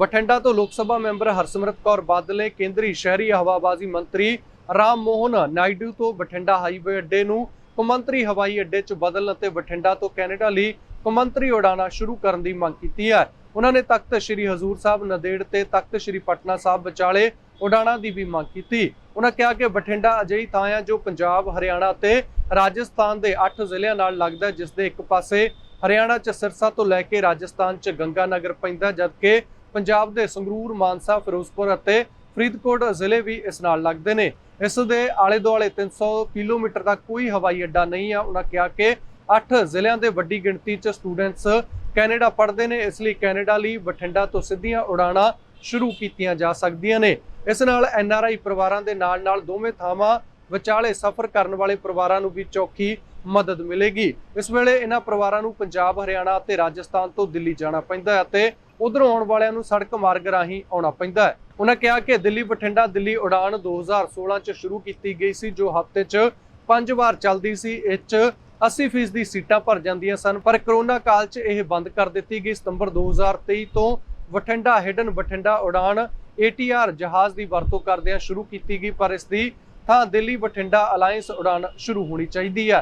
ਬਠਿੰਡਾ ਤੋਂ ਲੋਕ ਸਭਾ ਮੈਂਬਰ ਹਰਸਿਮਰਤ ਕੌਰ ਬਾਦਲ ਨੇ ਕੇਂਦਰੀ ਸ਼ਹਿਰੀ ਹਵਾਬਾਜ਼ੀ ਮੰਤਰੀ ਰਾਮ ਮੋਹਨ ਨਾਇਡੂ ਤੋਂ ਬਠਿੰਡਾ ਹਾਈਵੇ ਅੱਡੇ ਨੂੰ ਕੌਮਾਂਤਰੀ ਹਵਾਈ ਅੱਡੇ 'ਚ ਬਦਲਣ ਅਤੇ ਬਠਿੰਡਾ ਤੋਂ ਕੈਨੇਡਾ ਲਈ ਕੌਮਾਂਤਰੀ ਉਡਾਣਾਂ ਸ਼ੁਰੂ ਕਰਨ ਦੀ ਮੰਗ ਕੀਤੀ ਹੈ। ਉਹਨਾਂ ਨੇ ਤਖਤ ਸ੍ਰੀ ਹਜ਼ੂਰ ਸਾਹਿਬ ਨਦੇੜ ਤੇ ਤਖਤ ਸ੍ਰੀ ਪਟਨਾ ਸਾਹਿਬ ਵਿਚਾਲੇ ਉਡਾਣਾਂ ਦੀ ਵੀ ਮੰਗ ਕੀਤੀ। ਉਹਨਾਂ ਕਿਹਾ ਕਿ ਬਠਿੰਡਾ ਅਜਿਹੀ ਥਾਂ ਹੈ ਜੋ ਪੰਜਾਬ ਹਰਿਆਣਾ ਤੇ ਰਾਜਸਥਾਨ ਦੇ 8 ਜ਼ਿਲ੍ਹਿਆਂ ਨਾਲ ਲੱਗਦਾ ਹੈ, ਜਿਸ ਦੇ ਇੱਕ ਪਾਸੇ ਹਰਿਆਣਾ 'ਚ ਸਿਰਸਾ ਤੋਂ ਲੈ ਕੇ ਰਾਜਸਥਾਨ 'ਚ ਗੰਗਾ ਨਗਰ ਪੈਂਦਾ ਜਦਕਿ ਪੰਜਾਬ ਦੇ ਸੰਗਰੂਰ, ਮਾਨਸਾ, ਫਿਰੋਜ਼ਪੁਰ ਅਤੇ ਫਰੀਦਕੋਟ ਜ਼ਿਲ੍ਹੇ ਵੀ ਇਸ ਨਾਲ ਲੱਗਦੇ ਨੇ। ਇਸ ਦੇ ਆਲੇ ਦੁਆਲੇ 300 ਕਿਲੋਮੀਟਰ ਦਾ ਕੋਈ ਹਵਾਈ ਅੱਡਾ ਨਹੀਂ ਆ। ਉਹਨਾਂ ਕਿਹਾ ਕਿ 8 ਜ਼ਿਲ੍ਹਿਆਂ ਦੇ ਵੱਡੀ ਗਿਣਤੀ 'ਚ ਸਟੂਡੈਂਟਸ ਕੈਨੇਡਾ ਪੜ੍ਹਦੇ ਨੇ। ਇਸ ਲਈ ਕੈਨੇਡਾ ਲਈ ਬਠਿੰਡਾ ਤੋਂ ਸਿੱਧੀਆਂ ਉਡਾਣਾਂ ਸ਼ੁਰੂ ਕੀਤੀਆਂ ਜਾ ਸਕਦੀਆਂ ਨੇ। ਇਸ ਨਾਲ ਐਨ ਆਰ ਆਈ ਪਰਿਵਾਰਾਂ ਦੇ ਨਾਲ-ਨਾਲ ਦੋਵੇਂ ਥਾਵਾਂ ਵਿਚਾਲੇ ਸਫ਼ਰ ਕਰਨ ਵਾਲੇ ਪਰਿਵਾਰਾਂ ਨੂੰ ਵੀ ਚੌਖੀ ਮਦਦ ਮਿਲੇਗੀ। ਇਸ ਵੇਲੇ ਇਹਨਾਂ ਪਰਿਵਾਰਾਂ ਨੂੰ ਪੰਜਾਬ, ਹਰਿਆਣਾ ਅਤੇ ਰਾਜਸਥਾਨ ਤੋਂ ਦਿੱਲੀ ਜਾਣਾ ਪੈਂਦਾ ਹੈ ਅਤੇ ਉਧਰੋਂ ਆਉਣ ਵਾਲਿਆਂ ਨੂੰ ਸੜਕ ਮਾਰਗ ਰਾਹੀਂ ਆਉਣਾ ਪੈਂਦਾ ਹੈ। ਉਹਨਾਂ ਕਿਹਾ ਕਿ ਦਿੱਲੀ ਬਠਿੰਡਾ ਦਿੱਲੀ ਉਡਾਨ 2016 ਚ ਸ਼ੁਰੂ ਕੀਤੀ ਗਈ ਸੀ, ਜੋ ਹਫ਼ਤੇ 'ਚ ਪੰਜ ਵਾਰ ਚੱਲਦੀ ਸੀ। ਇਹ 'ਚ 80% ਦੀ ਸੀਟਾਂ ਭਰ ਜਾਂਦੀਆਂ ਸਨ, ਪਰ ਕਰੋਨਾ ਕਾਲ 'ਚ ਇਹ ਬੰਦ ਕਰ ਦਿੱਤੀ ਗਈ। ਸਤੰਬਰ 2023 ਤੋਂ ਬਠਿੰਡਾ ਹਿਡਨ ਬਠਿੰਡਾ ਉਡਾਨ ATR ਜਹਾਜ਼ ਦੀ ਵਰਤੋਂ ਕਰਦਿਆਂ ਸ਼ੁਰੂ ਕੀਤੀ ਗਈ, ਪਰ ਇਸ ਦੀ ਥਾਂ ਦਿੱਲੀ ਬਠਿੰਡਾ ਅਲਾਈਅੰਸ ਉਡਾਨ ਸ਼ੁਰੂ ਹੋਣੀ ਚਾਹੀਦੀ ਹੈ।